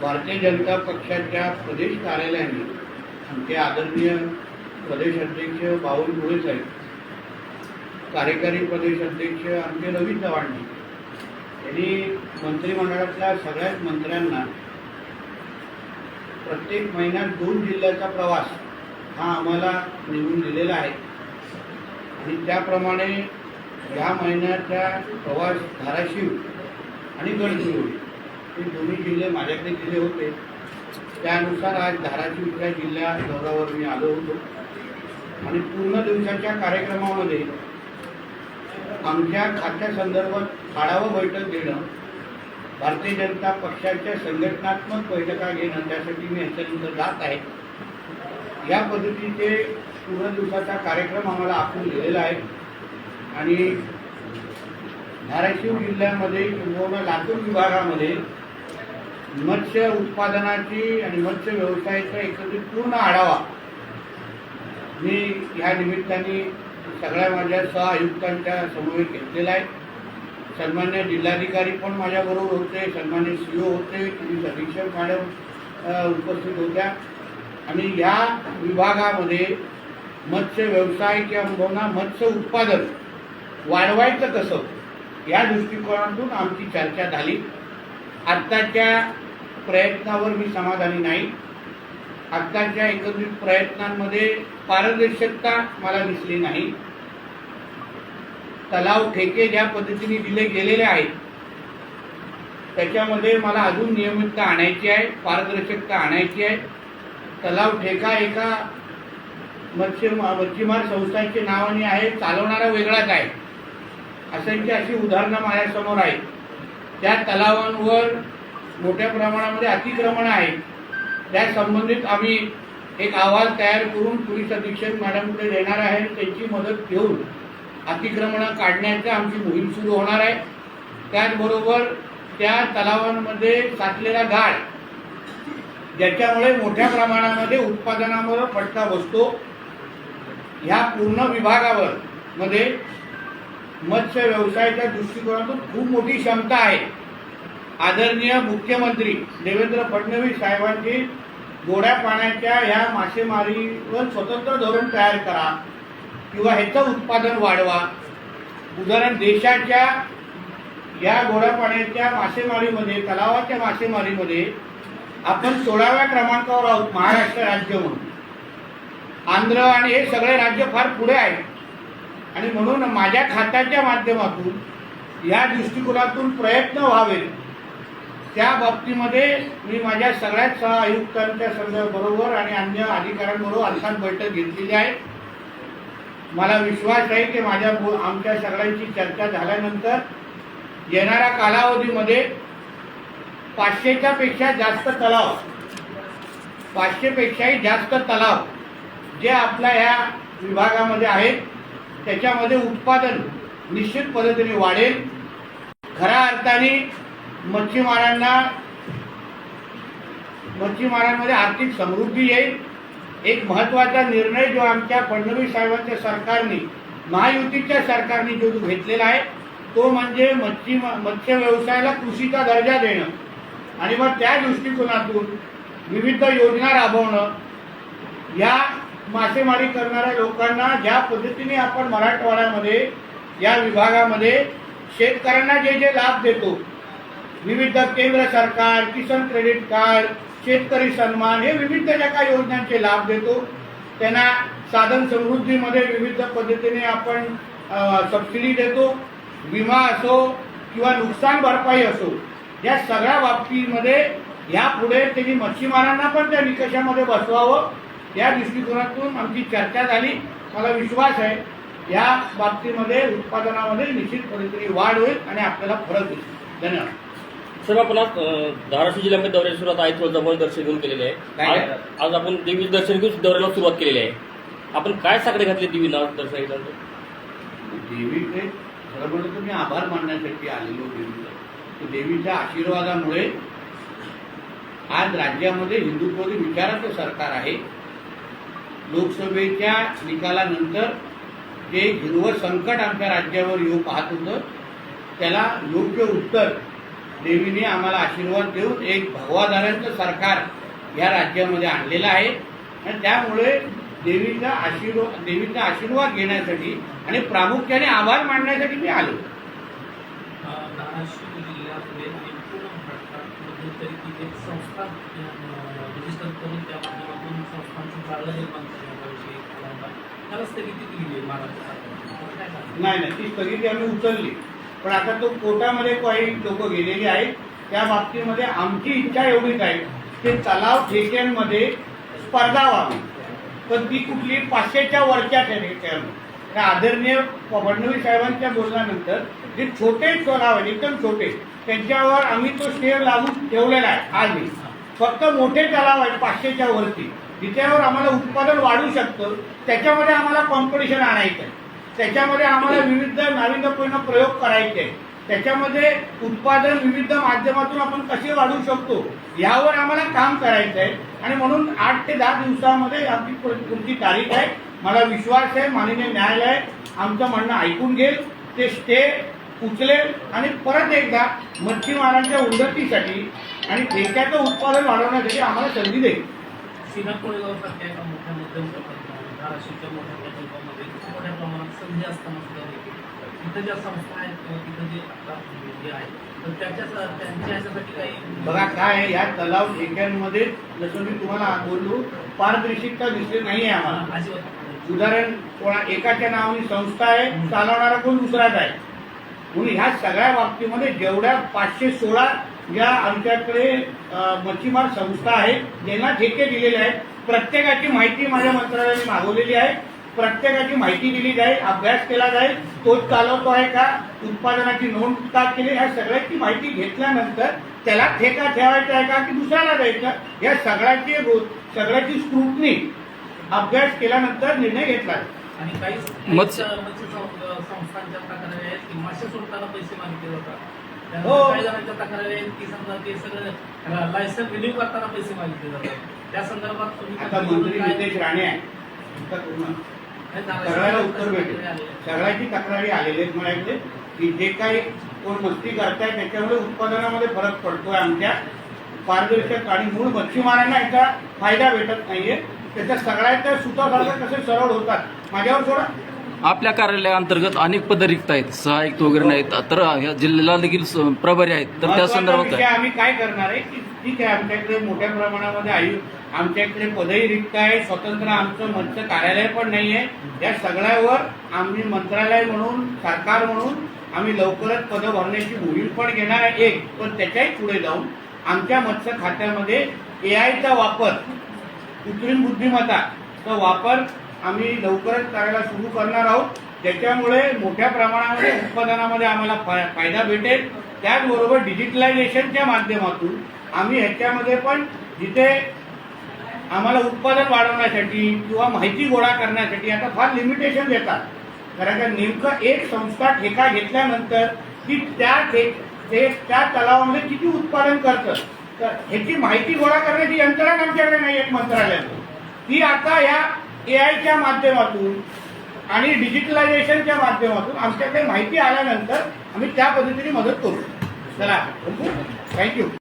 भारतीय जनता पक्षाच्या प्रदेश कार्यालयाने आमचे आदरणीय प्रदेश अध्यक्ष बावल मुळे साहेब कार्यकारी प्रदेश अध्यक्ष आमचे रवी चव्हाणजी यांनी मंत्रिमंडळातल्या सगळ्याच मंत्र्यांना प्रत्येक महिन्यात दोन जिल्ह्याचा प्रवास हा आम्हाला निघून दिलेला आहे. आणि त्याप्रमाणे या महिन्याचा प्रवास धाराशिव आणि गडचिरोली हे दोन्ही जिल्हे माझ्याकडे दिले होते. त्यानुसार आज धाराशिव धाराशिवच्या जिल्ह्या दौऱ्यावर मी आलो होतो. आणि पूर्ण दिवसाच्या कार्यक्रमामध्ये आमच्या खात्यासंदर्भात आढावा बैठक घेणं भारतीय जनता पक्षाच्या संघटनात्मक बैठका घेणं त्यासाठी मी याच्यानंतर जात आहे. या पद्धतीचे पूर्ण दिवसाचा कार्यक्रम आम्हाला आखून दिलेला आहे. आणि धाराशिव जिल्ह्यामध्ये किंवा लातूर विभागामध्ये मत्स्य उत्पादनाची आणि मत्स्य व्यवसायाचा एकत्रित पूर्ण आढावा. मी ह्या निमित्ताने सगळ्या माझ्या सह आयुक्तांच्या समवेत घेतलेला आहे. सन्मान्य जिल्हाधिकारी पण माझ्याबरोबर होते सन्मान्य सी ओ होते पोलीस अधीक्षक मॅडम उपस्थित होत्या. आणि या विभागामध्ये मत्स्य व्यवसाय किंवा मत्स्य उत्पादन वाढवायचं कसं या दृष्टिकोनातून आमची चर्चा झाली. आत्ताच्या प्रयत्नावर मी समाधानी नाही. आत्ताच्या एकत्रित प्रयत्नांमध्ये पारदर्शकता मला दिसली नाही. तलाव ठेके ज्या पद्धतीने दिले गेलेले आहेत त्याच्यामध्ये मला अजून नियमितता आणायची आहे पारदर्शकता आणायची आहे. तलाव ठेका एका मत्स्य मच्छीमार संस्थांचे नावाने आहे चालवणारा वेगळाच आहे. अशांची अशी उदाहरणं माझ्यासमोर आहेत. त्या तलावांवर मोठ्या प्रमाणामध्ये अतिक्रमण आहे. त्या संबंधित आम्ही एक अहवाल तयार करून पोलीस अधीक्षक मॅडमकडे देणार आहे. त्यांची मदत घेऊन अतिक्रमणं काढण्याची आमची मोहीम सुरू होणार आहे. त्याचबरोबर त्या तलावांमध्ये साचलेला गाळ ज्याच्यामुळे मोठ्या प्रमाणामध्ये उत्पादनावर फटका बसतो. ह्या पूर्ण विभागावर मध्ये मत्स्य व्यवसायाच्या दृष्टिकोनातून खूप मोठी क्षमता आहे. आदरणीय मुख्यमंत्री देवेंद्र फडणवीस साहेबांची गोड्या पाण्याच्या ह्या मासेमारीवर स्वतंत्र धोरण तयार करा किंवा ह्याचं उत्पादन वाढवा. उदाहरण देशाच्या या गोड्या पाण्याच्या मासेमारीमध्ये तलावाच्या मासेमारीमध्ये आपण सोळाव्या क्रमांकावर आहोत महाराष्ट्र राज्य म्हणून. आंध्र आणि हे सगळे राज्य फार पुढे आहेत. आणि म्हणून माझ्या खात्याच्या माध्यमातून या दृष्टिकोनातून प्रयत्न व्हावेत. त्या बाबतीमध्ये मी माझ्या सगळ्याच सह आयुक्तांच्या सगळ्याबरोबर आणि अन्य अधिकाऱ्यांबरोबर अर्थात बैठक घेतलेली आहे. मला विश्वास आहे की माझ्या बो- आमच्या सगळ्यांची चर्चा झाल्यानंतर येणाऱ्या कालावधीमध्ये पाचशेच्या पेक्षा जास्त तलाव पाचशेपेक्षाही जास्त तलाव जे आपल्या ह्या विभागामध्ये आहेत त्याच्यामध्ये उत्पादन निश्चित पद्धतीने वाढेल. खऱ्या अर्थाने मच्छीमारांना मच्छीमारांमध्ये आर्थिक समृद्धी येईल. एक महत्त्वाचा निर्णय जो आमच्या फडणवीस साहेबांच्या सरकारने महायुतीच्या सरकारने जो घेतलेला आहे तो म्हणजे मच्छी मत्स्य व्यवसायाला कृषीचा दर्जा देणं. आणि मग त्या दृष्टिकोनातून विविध योजना राबवणं. या मासेमारी करणाऱ्या लोकांना ज्या पद्धतीने आपण मराठवाड्यामध्ये या विभागामध्ये शेतकऱ्यांना जे जे लाभ देतो विविध केंद्र सरकार किसान क्रेडिट कार्ड शेतकरी सन्मान हे विविध ज्या काही योजनांचे लाभ देतो त्यांना साधन समृद्धीमध्ये विविध पद्धतीने आपण सबसिडी देतो विमा असो किंवा नुकसान भरपाई असो या सगळ्या बाबतीमध्ये यापुढे त्यांनी मच्छीमारांना पण त्या निकषामध्ये बसवावं. या दृष्टिकोनातून आमची चर्चा झाली. मला विश्वास आहे या बाबतीमध्ये उत्पादनामध्ये निश्चित पद्धतीने वाढ होईल आणि आपल्याला फरक दिसेल. धन्यवाद. सर आपण आज धाराशिव जिल्ह्यामध्ये दौऱ्याची सुरुवात आहे तुळजाभवानी दर्शन घेऊन केलेले आहे. आज? आज आपण देवी दर्शन घेऊन दौऱ्याला सुरुवात केलेली आहे. आपण काय साकडे घातले आज दर्शन घेतल्यानंतर? देवीचे खरं म्हणजे तुम्ही आभार मानण्यासाठी आलेलो देवीचं देवीच्या आशीर्वादामुळे आज राज्यामध्ये हिंदुत्ववादी विचाराचं सरकार आहे. लोकसभेच्या निकालानंतर जे हिरवं संकट आमच्या राज्यावर येऊ पाहत होतं त्याला योग्य उत्तर देवीने आम्हाला आशीर्वाद देऊन एक भगवादारांचं सरकार या राज्यामध्ये आणलेलं आहे. आणि त्यामुळे देवीचा आशीर्वाद देवीचा आशीर्वाद घेण्यासाठी आणि प्रामुख्याने आभार मानण्यासाठी मी आलो. धाराशिव जिल्ह्यामध्ये एकूण भटकांमध्ये तरी तिथे संस्था रजिस्टर करून त्या माध्यमातून संस्थांचं जाळं निर्माण करण्याविषयी त्याला स्थगिती दिली आहे महाराष्ट्र सरकारने नाही नाही ती स्थगिती आम्ही उचलली. पण आता तो कोर्टामध्ये काही लोक गेलेली आहेत. त्या बाबतीमध्ये आमची इच्छा एवढीच आहे की तलाव ठेक्यांमध्ये स्पर्धा व्हावी. पण ती कुठली पाचशेच्या वरच्या ठेक्यांमध्ये त्या आदरणीय फडणवीस साहेबांच्या बोलण्यानंतर जे छोटे तलाव आहेत एकदम छोटे त्यांच्यावर आम्ही तो स्टे लागू ठेवलेला आहे आजही फक्त मोठे तलाव आहेत पाचशेच्या वरती. जिच्यावर आम्हाला उत्पादन वाढू शकतं त्याच्यामध्ये आम्हाला कॉम्पिटिशन आणायचं आहे त्याच्यामध्ये आम्हाला विविध नाविन्यपूर्ण प्रयोग करायचे आहे त्याच्यामध्ये उत्पादन विविध माध्यमातून आपण कसे वाढवू शकतो यावर आम्हाला काम करायचं आहे आणि म्हणून आठ ते दहा दिवसामध्ये आमची पु- पुढची तारीख आहे. मला विश्वास आहे माननीय न्यायालय आमचं म्हणणं ऐकून घेईल ते स्टे उचलेल आणि परत एकदा मच्छीमारांच्या उन्नतीसाठी आणि ठेक्याचं उत्पादन वाढवण्यासाठी आम्हाला संधी देईल. एका मोठ्या मध्यम प्रकल्पामध्ये धाराशिवच्या मोठ्या प्रकल्पामध्ये मोठ्या प्रमाणात संधी असताना सुद्धा देखील ज्या संस्था आहेत किंवा तिथं जे आता जे आहे तर त्याच्या त्यांच्या ह्याच्यासाठी काही बघा काय आहे, या तलाव ठेक्यांमध्ये जसं मी तुम्हाला बोललो पारदर्शकता दिसली नाही आहे आम्हाला अजिबात. उदाहरण कोणा एकाच्या नावाने संस्था आहे चालवणारा कोण दुसराच आहे? म्हणून ह्या सगळ्या बाबतीमध्ये जेवढ्या पाचशे सोळा ज्या आमच्याकडे मच्छीमार संस्था आहेत ज्यांना ठेके दिलेले आहेत प्रत्येकाची माहिती माझ्या मंत्रालयाने मागवलेली आहे. प्रत्येकाची माहिती दिली जाईल अभ्यास केला जाईल. तोच चालवतो आहे का? उत्पादनाची नोंद का केली? ह्या सगळ्याची माहिती घेतल्यानंतर त्याला ठेका ठेवायचा आहे का की दुसऱ्याला द्यायचा? या सगळ्याची रो- सगळ्याची स्क्रुटनी अभ्यास केल्यानंतर निर्णय घेतला जाईल. आणि काही मत्स्य- संस्थांच्या तक्रारी आहेत की मासे सोडताना पैसे मागितले जातात. हो. काही जणांच्या तक्रारी आहेत की समजा ते सगळं लायसन रिन्यू करताना पैसे मागितले जातात. त्या संदर्भात तुम्ही आता मंत्री नितेश राणे आहे सगळ्याला उत्तर भेटेल. सगळ्याची तक्रारी आलेली आहेत म्हणायचे की जे काही कोण मस्ती करताय त्याच्यामुळे उत्पादनामध्ये फरक पडतोय आमच्या. पारदर्शक आणि मूळ मच्छीमारांना याचा फायदा भेटत नाहीये. त्याच्या सगळ्याच्या सुतासारखं कसे सरळ होतात. माझ्यावर सोडा. आपल्या कार्यालयाअंतर्गत अनेक पद रिक्त आहेत सहाय्यक वगैरे नाहीत. तर ह्या जिल्ह्याला देखील स- प्रभारी आहेत. तर त्या महत्त्वाचा संदर्भात विषय काय? आम्ही काय करणार आहे की ठीक आहे आमच्याकडे मोठ्या प्रमाणामध्ये आयु आमच्याकडे पदही रिक्त आहे स्वतंत्र आमचं मत्स्य कार्यालय पण नाही आहे या सगळ्यावर आम्ही मंत्रालय म्हणून सरकार म्हणून आम्ही लवकरच पदं भरण्याची मोहीम पण घेणार आहे एक. पण त्याच्याही पुढे जाऊन आमच्या मत्स्य खात्यामध्ये ए आयचा वापर कृत्रिम बुद्धिमत्ताचा वापर आम्ही लवकरच करायला सुरू करणार आहोत. त्याच्यामुळे मोठ्या प्रमाणामध्ये उत्पादनामध्ये आम्हाला फाय- फायदा भेटेल. त्याचबरोबर डिजिटलायझेशनच्या माध्यमातून आम्ही ह्याच्यामध्ये पण जिथे आम्हाला उत्पादन वाढवण्यासाठी किंवा माहिती गोळा करण्यासाठी आता फार लिमिटेशन येतात कारण का नेमकं एक संस्था ठेका घेतल्यानंतर की त्या ते त्या तलावामध्ये किती उत्पादन करतं? तर ह्याची माहिती गोळा करण्याची यंत्रणा आमच्याकडे नाही एक मंत्रालयात ती आता या ए आयच्या माध्यमातून आणि डिजिटलायझेशनच्या माध्यमातून आमच्याकडे माहिती आल्यानंतर आम्ही त्या पद्धतीने मदत करू. चला. थँक्यू.